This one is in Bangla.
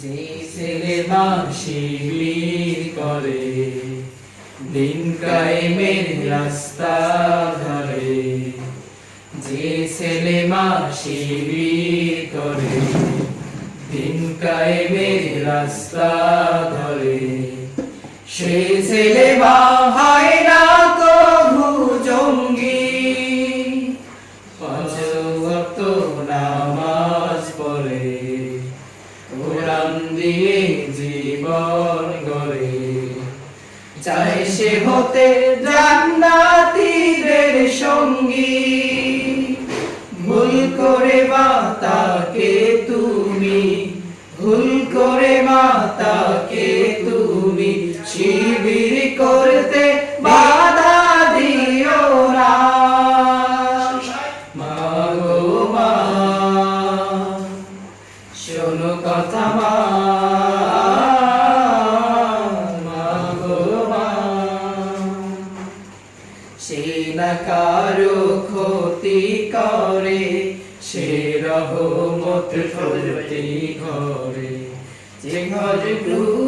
যে ছেলে শিবির করে, দিন কায়েমের রাস্তা ধরে। যে ছেলে শিবির করে, দিন কায়েমের রাস্তা ধরে। সে ছেলে মা হয় না কভু জঙ্গি, পাঁচ ওয়াক্ত জীবন গড়ে। চাই সে হতে জান্নাতীদের সঙ্গী। ভুল করে বা তাকে তুমি। ভুল করে মা তাকে তুমি। শিবির শোনো কথা মা। না কারও ক্ষতি করে সে রহমত ঘরে যে তিমি